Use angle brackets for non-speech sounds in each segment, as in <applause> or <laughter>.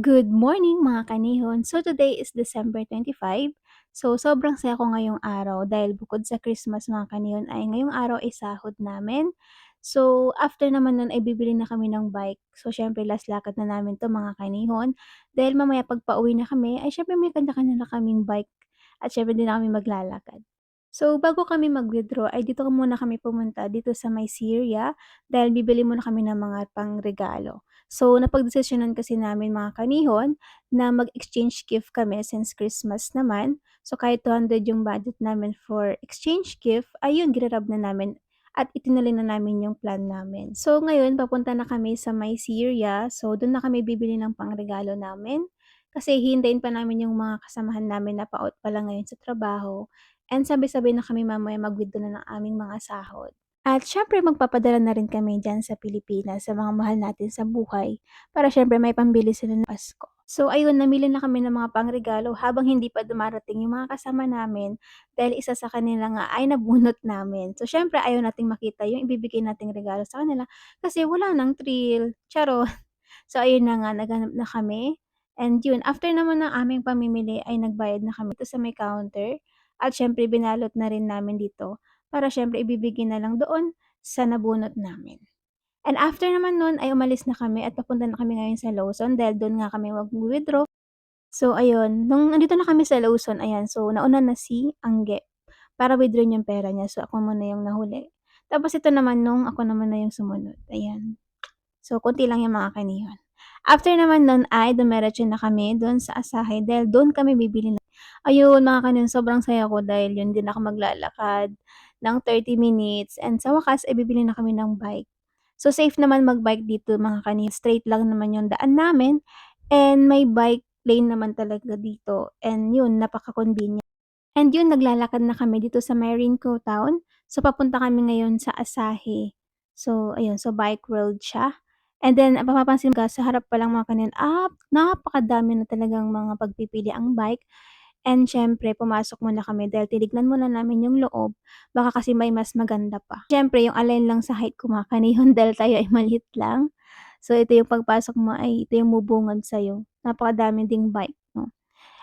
Good morning mga kanihon. So today is December 25. So sobrang saya ko ngayong araw dahil bukod sa Christmas mga kanihon ay ngayong araw ay sahod namin. So after naman nun ay bibili na kami ng bike. So syempre last lakad na namin 'to mga kanihon dahil mamaya pag pauwi na kami ay syempre may kanya-kanya na kaming bike at syempre din na kami maglalakad. So bago kami mag-withdraw ay dito muna kami pumunta dito sa may Syria dahil bibili muna kami ng mga pangregalo. So napagdesisyonan kasi namin mga kanihon na mag-exchange gift kami since Christmas naman. So kahit 200 yung budget namin for exchange gift, ayun ginrab na namin at itinuloy na namin yung plan namin. So ngayon papunta na kami sa may Syria. So dun na kami bibili ng pangregalo namin kasi hintayin pa namin yung mga kasamahan namin na pa-out pa lang ngayon sa trabaho and sabay-sabay na kami mamaya mag-withdraw na ng aming mga sahod. At siyempre magpapadala na rin kami diyan sa Pilipinas sa mga mahal natin sa buhay para siyempre may pambili sila ng Pasko. So ayun, namili na kami ng mga pangregalo habang hindi pa dumarating yung mga kasama namin dahil isa sa kanila nga ay nabunot namin. So siyempre ayaw nating makita yung ibibigay nating regalo sa kanila kasi wala ng thrill, charot. <laughs> So ayun na nga, naghanap na kami and yun, after naman ng aming pamimili ay nagbayad na kami dito sa may counter at siyempre binalot na rin namin dito para siyempre ibibigay na lang doon sa nabunot namin. And after naman nun ay umalis na kami at papunta na kami ngayon sa Lawson dahil dun nga kami mag-withdraw. So ayun, nung nandito na kami sa Lawson, ayan, so nauna na si Angge para withdraw yung pera niya. So ako muna yung nahuli. Tapos ito naman nung ako naman na yung sumunod. Ayan. So konti lang yung mga kanihon. After naman nun ay dumiretso na kami doon sa Asahi dahil doon kami bibili. Ayun mga kanihon, sobrang saya ko dahil yun din ako maglalakad ng 30 minutes and sa wakas ay bibili na kami ng bike. So safe naman mag-bike dito mga kanihon, straight lang naman yung daan namin and may bike lane naman talaga dito and yun napaka-convenient. And yun naglalakad na kami dito sa may Rinco Town. So papunta kami ngayon sa Asahi. So ayun, so bike road siya. And then mapapansin ka sa harap pa lang mga kanihon, ah, napakadami na talagang mga pagpipili ang bike. And siyempre pumasok muna kami dahil tinignan muna namin yung loob, baka kasi may mas maganda pa. Siyempre yung align lang sa height ko mga kanihon <laughs> dahil tayo ay maliit lang. So ito yung pagpasok mo ay ito yung bubungad sa'yo. Napakadami ding bike 'no.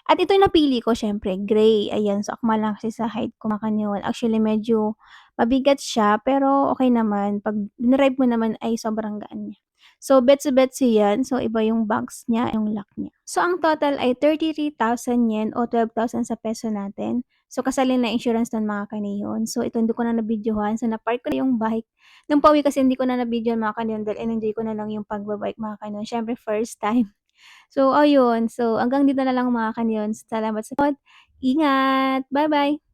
At ito yung napili ko siyempre gray, ayan. So akma lang kasi sa height ko mga kanihon. Actually medyo mabigat siya pero okey naman 'pag dinrive mo naman ay sobrang gaan niya. So betsu-betsu yan. So iba yung box niya, yung lock niya. So ang total ay 33,000 yen o 12,000 sa peso natin. So kasali na insurance nun mga kanihon. So ito hindi ko na nabidyohan. So na-park ko na yung bike. Nung pauwi kasi hindi ko na nabidyohan mga kanihon dahil in-enjoy ko na lang yung pagba-bike mga kanihon. Siyempre first time. <laughs> So ayun, so hanggang dito na lang mga kanihon. Salamat sa panonood. Ingat! Bye-bye!